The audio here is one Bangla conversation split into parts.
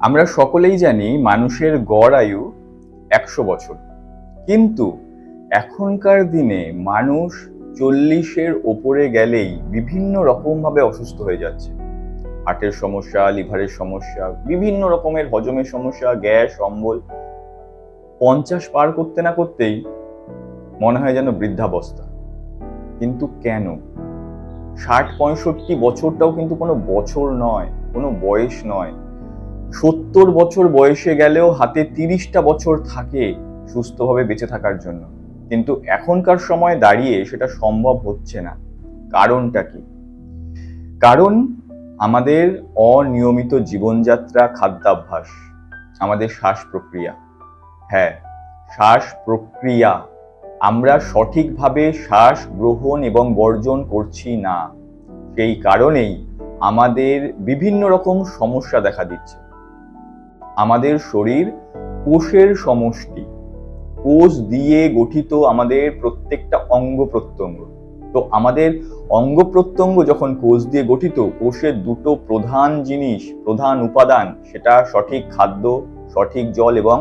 আমরা সকলেই জানি মানুষের গড় আয়ু একশো বছর। কিন্তু এখনকার দিনে মানুষ চল্লিশের ওপরে গেলেই বিভিন্ন রকমভাবে অসুস্থ হয়ে যাচ্ছে। হার্টের সমস্যা, লিভারের সমস্যা, বিভিন্ন রকমের হজমের সমস্যা, গ্যাস, অম্বল পঞ্চাশ পার করতে না করতেই মনে হয় যেন বৃদ্ধাবস্থা। কিন্তু কেন? ষাট, পঁয়ষট্টি বছরটাও কিন্তু কোনো বছর নয়, কোনো বয়স নয়। সত্তর বছর বয়সে গেলেও হাতে তিরিশটা বছর থাকে সুস্থভাবে বেঁচে থাকার জন্য। কিন্তু এখনকার সময় দাঁড়িয়ে সেটা সম্ভব হচ্ছে না। কারণটা কি? কারণ আমাদের অনিয়মিত জীবনযাত্রা, খাদ্যাভ্যাস, আমাদের শ্বাস প্রক্রিয়া। হ্যাঁ শ্বাস প্রক্রিয়া। আমরা সঠিকভাবে শ্বাস গ্রহণ এবং বর্জন করছি না। সেই কারণেই আমাদের বিভিন্ন রকম সমস্যা দেখা দিচ্ছে। আমাদের শরীর কোষের সমষ্টি। কোষ দিয়ে গঠিত আমাদের প্রত্যেকটা অঙ্গ প্রত্যঙ্গ। তো আমাদের অঙ্গ প্রত্যঙ্গ যখন কোষ দিয়ে গঠিত, কোষের দুটো প্রধান জিনিস, প্রধান উপাদান, সেটা সঠিক খাদ্য, সঠিক জল এবং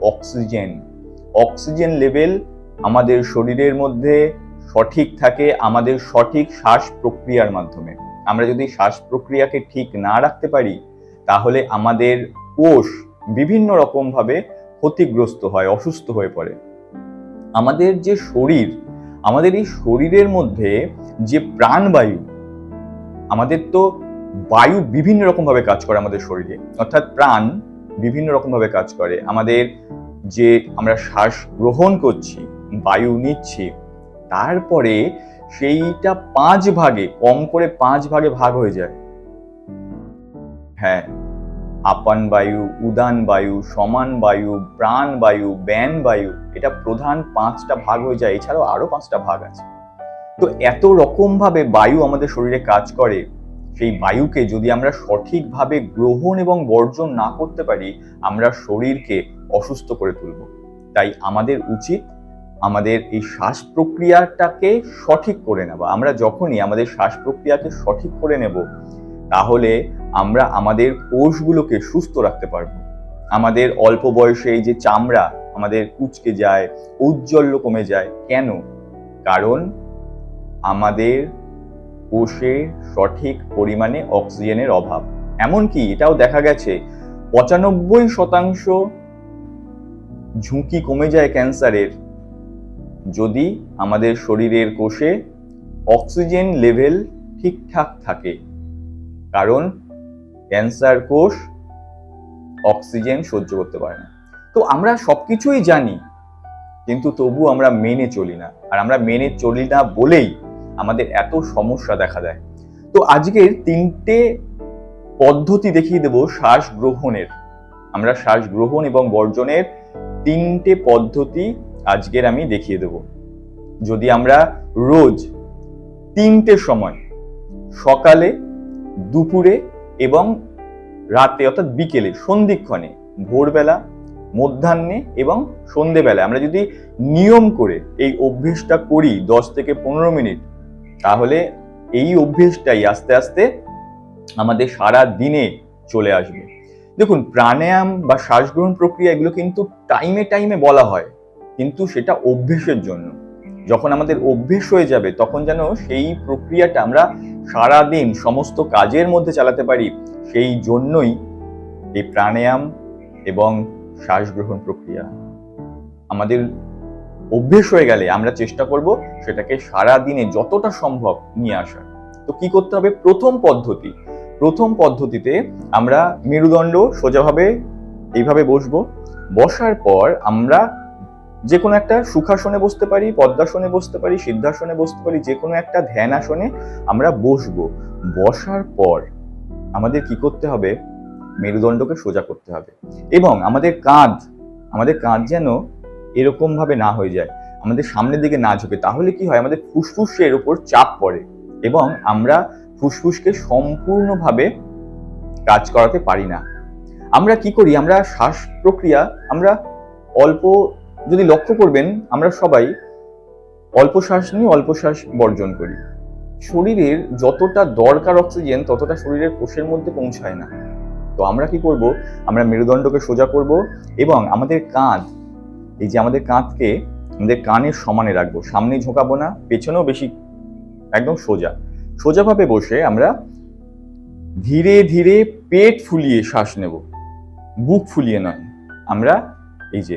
অক্সিজেন। অক্সিজেন লেভেল আমাদের শরীরের মধ্যে সঠিক থাকে আমাদের সঠিক শ্বাস প্রক্রিয়ার মাধ্যমে। আমরা যদি শ্বাস প্রক্রিয়াকে ঠিক না রাখতে পারি, তাহলে আমাদের কোষ বিভিন্ন রকমভাবে ক্ষতিগ্রস্ত হয়, অসুস্থ হয়ে পড়ে। আমাদের যে শরীর, আমাদের এই শরীরের মধ্যে যে প্রাণবায়ু, আমাদের তো বায়ু বিভিন্ন রকমভাবে কাজ করে আমাদের শরীরে। অর্থাৎ প্রাণ বিভিন্ন রকমভাবে কাজ করে। আমাদের যে আমরা শ্বাস গ্রহণ করছি, বায়ু নিচ্ছি, তারপরে সেইটা পাঁচ ভাগে, কম করে পাঁচ ভাগে ভাগ হয়ে যায়। হ্যাঁ আপান বায়ু, উদান বায়ু, সমান বায়ু, প্রাণ বায়ু, ব্যান বায়ু, এটা প্রধান পাঁচটা ভাগ হয়ে যায়। এছাড়াও আরও পাঁচটা ভাগ আছে। তো এত রকম ভাবে বায়ু আমাদের শরীরে কাজ করে, সেই বায়ুকে যদি আমরা সঠিকভাবে গ্রহণ এবং বর্জন না করতে পারি, আমরা শরীরকে অসুস্থ করে তুলব। তাই আমাদের উচিত আমাদের এই শ্বাস প্রক্রিয়াটাকে সঠিক করে নেওয়া। আমরা যখনই আমাদের শ্বাস প্রক্রিয়াকে সঠিক করে নেব তাহলে আমরা আমাদের কোষগুলোকে সুস্থ রাখতে পারব। আমাদের অল্প বয়সে এই যে চামড়া আমাদের কুচকে যায়, ঔজ্জ্বল্য কমে যায়। কেন? কারণ আমাদের কোষে সঠিক পরিমাণে অক্সিজেনের অভাব। এমনকি এটাও দেখা গেছে, পঁচানব্বই শতাংশ ঝুঁকি কমে যায় ক্যান্সারের যদি আমাদের শরীরের কোষে অক্সিজেন লেভেল ঠিকঠাক থাকে। কারণ ক্যান্সার কোষ অক্সিজেন সহ্য করতে পারে না। তো আমরা সবকিছুই জানি, কিন্তু তবু আমরা মেনে চলি না। আর আমরা মেনে চলি না বলেই আমাদের এত সমস্যা দেখা দেয়। তো আজকের তিনটে পদ্ধতি দেখিয়ে দেব শ্বাস গ্রহণের। আমরা শ্বাস গ্রহণ এবং বর্জনের তিনটে পদ্ধতি আজকের আমি দেখিয়ে দেব। যদি আমরা রোজ তিনটে সময় সকালে দুপুরে এবং রাতে অর্থাৎ বিকেলে, সন্ধিক্ষণে, ভোরবেলা, মধ্যাহ্নে এবং সন্ধেবেলা আমরা যদি নিয়ম করে এই অভ্যেসটা করি দশ থেকে পনেরো মিনিট, তাহলে এই অভ্যেসটাই আস্তে আস্তে আমাদের সারা দিনে চলে আসবে। দেখুন, প্রাণায়াম বা শ্বাস গ্রহণ প্রক্রিয়া এগুলো কিন্তু টাইমে টাইমে বলা হয়, কিন্তু সেটা অভ্যেসের জন্য। যখন আমাদের অভ্যেস হয়ে যাবে, তখন যেন সেই প্রক্রিয়াটা আমরা সারা দিন সমস্ত কাজের মধ্যে চালাতে পারি, সেই জন্যই এই প্রাণায়াম এবং শ্বাস গ্রহণ প্রক্রিয়া। আমাদের অভ্যেস হয়ে গেলে আমরা চেষ্টা করব সেটাকে সারা দিনে যতটা সম্ভব নিয়ে আসার। তো কি করতে হবে? প্রথম পদ্ধতি। প্রথম পদ্ধতিতে আমরা মেরুদণ্ড সোজাভাবে এইভাবে বসবো। বসার পর আমরা যে কোনো একটা সুখাসনে বসতে পারি, পদ্মাসনে বসতে পারি, সিদ্ধাসনে বসতে পারি যে কোনো একটা ধ্যান আসনে আমরা বসবো। বসার পর আমাদের কি করতে হবে? মেরুদণ্ডকে সোজা করতে হবে। এবং আমাদের কাঁধ আমাদের কাঁধ যেন এরকম ভাবে না হয়ে যায়। আমাদের সামনের দিকে না ঝুঁকে। তাহলে কি হয়? আমাদের ফুসফুসের উপর চাপ পড়ে এবং আমরা ফুসফুসকে সম্পূর্ণভাবে কাজ করাতে পারি না। আমরা কি করি? আমরা শ্বাস প্রক্রিয়া, আমরা অল্প যদি লক্ষ্য করবেন, আমরা সবাই অল্প শ্বাস নিয়ে অল্প শ্বাস বর্জন করি। শরীরের যতটা দরকার অক্সিজেন ততটা শরীরের কোষের মধ্যে পৌঁছায় না। তো আমরা কি করব? আমরা মেরুদণ্ডকে সোজা করব এবং আমাদের কাঁধ, এই যে আমাদের কাঁধকে আমাদের কানের সমানে রাখব। সামনে ঝোঁকাবো না, পেছনেও বেশি একদম সোজা। সোজাভাবে বসে আমরা ধীরে ধীরে পেট ফুলিয়ে শ্বাস নেব। বুক ফুলিয়ে নয়, আমরা এই যে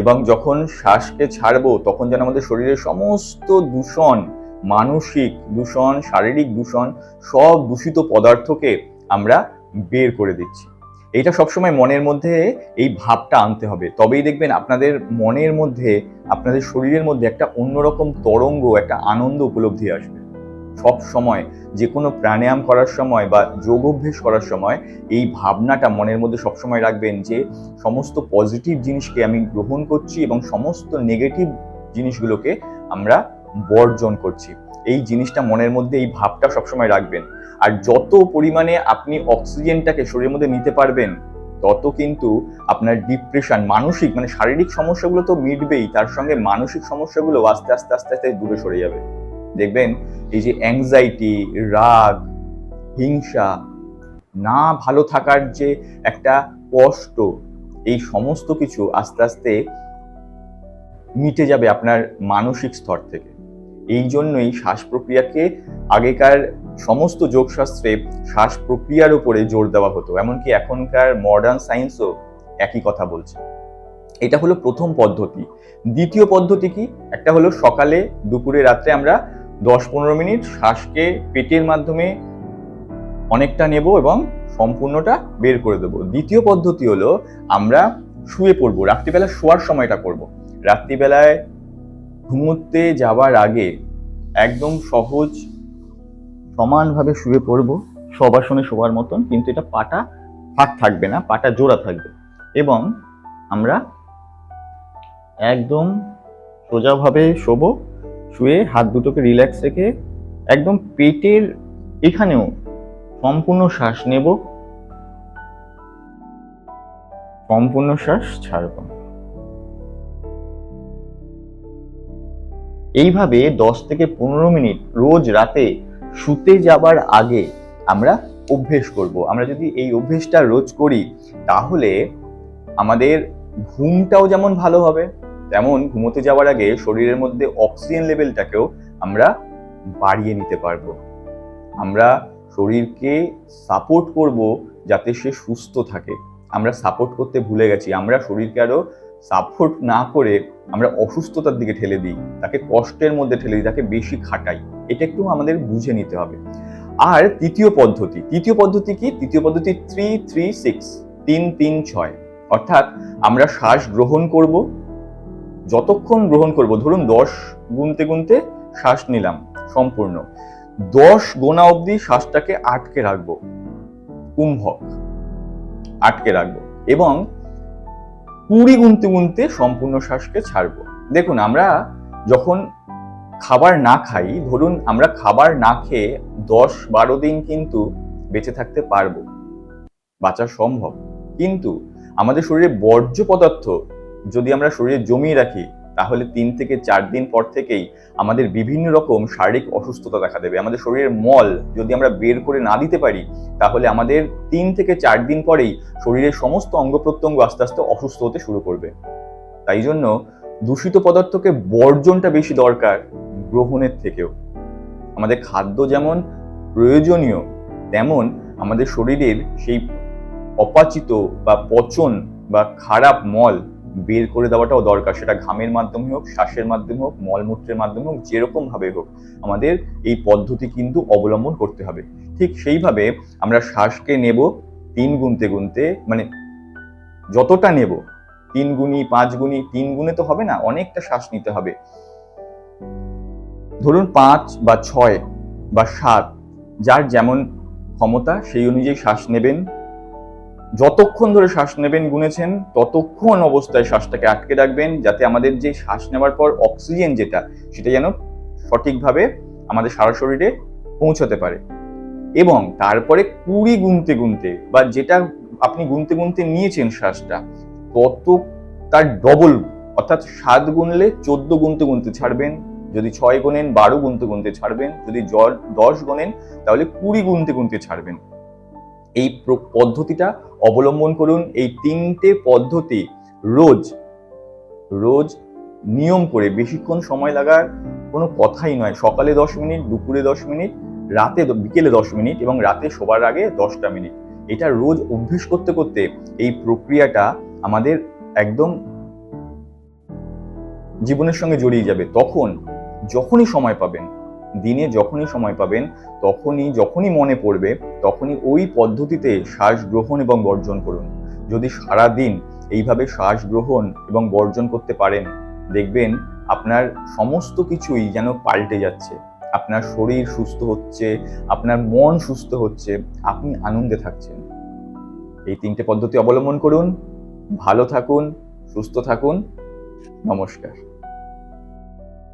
এবং যখন শ্বাসকে ছাড়বো, তখন যেন আমাদের শরীরের সমস্ত দূষণ, মানসিক দূষণ, শারীরিক দূষণ, সব দূষিত পদার্থকে আমরা বের করে দিচ্ছি। এইটা সবসময় মনের মধ্যে এই ভাবটা আনতে হবে। তবেই দেখবেন আপনাদের মনের মধ্যে, আপনাদের শরীরের মধ্যে একটা অন্যরকম তরঙ্গ, একটা আনন্দ উপলব্ধি আসবে। সব সময়, যে কোনো প্রাণায়াম করার সময় বা যোগ অভ্যেস করার সময়, এই ভাবনাটা মনের মধ্যে সবসময় রাখবেন যে, সমস্ত পজিটিভ জিনিসকে আমি গ্রহণ করছি এবং সমস্ত নেগেটিভ জিনিসগুলোকে আমরা বর্জন করছি। এই জিনিসটা মনের মধ্যে, এই ভাবটা সবসময় রাখবেন। আর যত পরিমাণে আপনি অক্সিজেনটাকে শরীরের মধ্যে নিতে পারবেন, তত কিন্তু আপনার ডিপ্রেশন মানসিক মানে শারীরিক সমস্যাগুলো তো মিটবেই, তার সঙ্গে মানসিক সমস্যাগুলো আস্তে আস্তে আস্তে আস্তে দূরে সরে যাবে। দেখবেন, এই যে অ্যাংজাইটি রাগ, হিংসা, না ভালো থাকার যে একটা কষ্ট, এই সমস্ত কিছু আস্তে আস্তে মিটে যাবে আপনার মানসিক স্তর থেকে। এই জন্যই শ্বাস প্রক্রিয়াকে আগেকার সমস্ত যোগশাস্ত্রে শ্বাস প্রক্রিয়ার উপরে জোর দেওয়া হতো। এমনকি এখনকার মডার্ন সায়েন্সও একই কথা বলছে। এটা হলো প্রথম পদ্ধতি। দ্বিতীয় পদ্ধতি কি? একটা হলো সকালে দুপুরে রাত্রে আমরা দশ পনেরো মিনিট শ্বাসকে পেটের মাধ্যমে অনেকটা নেব এবং সম্পূর্ণটা বের করে দেবো। দ্বিতীয় পদ্ধতি হলো আমরা শুয়ে পড়ব, রাত্রিবেলা শোয়ার সময়টা করব। রাত্রিবেলায় ঘুমোতে যাওয়ার আগে একদম সহজ, সমানভাবে শুয়ে পড়ব। সবাসনে শোয়ার মতন, কিন্তু এটা পাটা ফাঁক থাকবে না, পাটা জোড়া থাকবে। এবং আমরা একদম সোজাভাবে শোবো। শুয়ে হাত দুটোকে রিল্যাক্স রেখে একদম পেটের এখানেও সম্পূর্ণ শ্বাস নেব। সম্পূর্ণ শ্বাস ছাড়ব। এইভাবে দশ থেকে পনেরো মিনিট রোজ রাতে শুতে যাবার আগে আমরা অভ্যেস করব। আমরা যদি এই অভ্যেসটা রোজ করি, তাহলে আমাদের ঘুমটাও যেমন ভালো হবে তেমন ঘুমোতে যাওয়ার আগে শরীরের মধ্যে অক্সিজেন লেভেলটাকেও আমরা বাড়িয়ে নিতে পারব। আমরা শরীরকে সাপোর্ট করব যাতে সে সুস্থ থাকে। আমরা সাপোর্ট করতে ভুলে গেছি। আমরা শরীরকে আরও সাপোর্ট না করে আমরা অসুস্থতার দিকে ঠেলে দিই, তাকে কষ্টের মধ্যে ঠেলে দিই, তাকে বেশি খাটাই। এটা একটু আমাদের বুঝে নিতে হবে। আর তৃতীয় পদ্ধতি তৃতীয় পদ্ধতি কি? তৃতীয় পদ্ধতি থ্রি থ্রি সিক্স তিন তিন ছয়। অর্থাৎ আমরা শ্বাস গ্রহণ করব যতক্ষণ গ্রহণ করব, ধরুন দশ গুনতে গুনতে শ্বাস নিলাম, সম্পূর্ণ। দশ গোনা অবধি শ্বাসটাকে আটকে রাখব কুম্ভক আটকে রাখব এবং কুড়ি গুনতে গুনতে সম্পূর্ণ শ্বাসকে ছাড়বো। দেখুন, আমরা যখন খাবার না খাই, ধরুন আমরা খাবার না খেয়ে দশ বারো দিন কিন্তু বেঁচে থাকতে পারব, বাঁচা সম্ভব। কিন্তু আমাদের শরীরে বর্জ্য পদার্থ যদি আমরা শরীরে জমিয়ে রাখি, তাহলে তিন থেকে চার দিন পর থেকেই আমাদের বিভিন্ন রকম শারীরিক অসুস্থতা দেখা দেবে। আমাদের শরীরের মল যদি আমরা বের করে না দিতে পারি, তাহলে আমাদের তিন থেকে চার দিন পরেই শরীরের সমস্ত অঙ্গ প্রত্যঙ্গ আস্তে আস্তে অসুস্থ হতে শুরু করবে। তাই জন্য দূষিত পদার্থকে বর্জনটা বেশি দরকার গ্রহণের থেকেও। আমাদের খাদ্য যেমন প্রয়োজনীয়, তেমন আমাদের শরীরের সেই অপাচিত বা পচন বা খারাপ মল বের করে দেওয়াটাও দরকার। সেটা ঘামের মাধ্যমে হোক, শ্বাসের মাধ্যমে হোক, মলমূত্রের মাধ্যমে হোক, যেরকম ভাবে হোক, আমাদের এই পদ্ধতি কিন্তু অবলম্বন করতে হবে। ঠিক সেইভাবে আমরা শ্বাসকে নেব তিন গুনতে গুনতে মানে যতটা নেব, তিন গুণি, পাঁচ গুণি, তিন গুণে তো হবে না, অনেকটা শ্বাস নিতে হবে। ধরুন পাঁচ বা ছয় বা সাত, যার যেমন ক্ষমতা, সেই অনুযায়ী শ্বাস নেবেন। যতক্ষণ ধরে শ্বাস নেবেন, গুনেছেন, ততক্ষণ অবস্থায় শ্বাসটাকে আটকে রাখবেন, যাতে আমাদের যে শ্বাস নেওয়ার পর অক্সিজেন যেটা, সেটা যেন সঠিকভাবে আমাদের সারা শরীরে পৌঁছাতে পারে। এবং তারপরে কুড়ি গুনতে গুনতে বা যেটা আপনি গুনতে গুনতে নিয়েছেন শ্বাসটা, তত তার ডবল অর্থাৎ সাত গুনলে চোদ্দ গুনতে গুনতে ছাড়বেন, যদি ছয় গুনেন বারো গুনতে গুনতে ছাড়বেন, যদি দশ গুনেন, তাহলে কুড়ি গুনতে গুনতে ছাড়বেন। এই পদ্ধতিটা অবলম্বন করুন। এই তিনটে পদ্ধতি রোজ রোজ নিয়ম করে বেশিক্ষণ সময় লাগার কোনো কথাই নয়। সকালে দশ মিনিট, দুপুরে দশ মিনিট, রাতে বিকেলে দশ মিনিট এবং রাতে শোবার আগে দশটা মিনিট। এটা রোজ অভ্যেস করতে করতে এই প্রক্রিয়াটা আমাদের একদম জীবনের সঙ্গে জড়িয়ে যাবে। তখন যখনই সময় পাবেন দিনে যখনই সময় পাবেন, তখনই, যখনই মনে পড়বে, তখনই ওই পদ্ধতিতে শ্বাস গ্রহণ এবং বর্জন করুন। যদি সারা দিন এইভাবে শ্বাস গ্রহণ এবং বর্জন করতে পারেন, দেখবেন আপনার সমস্ত কিছুই যেন পাল্টে যাচ্ছে। আপনার শরীর সুস্থ হচ্ছে, আপনার মন সুস্থ হচ্ছে, আপনি আনন্দে থাকছেন। এই তিনটে পদ্ধতি অবলম্বন করুন। ভালো থাকুন, সুস্থ থাকুন। নমস্কার।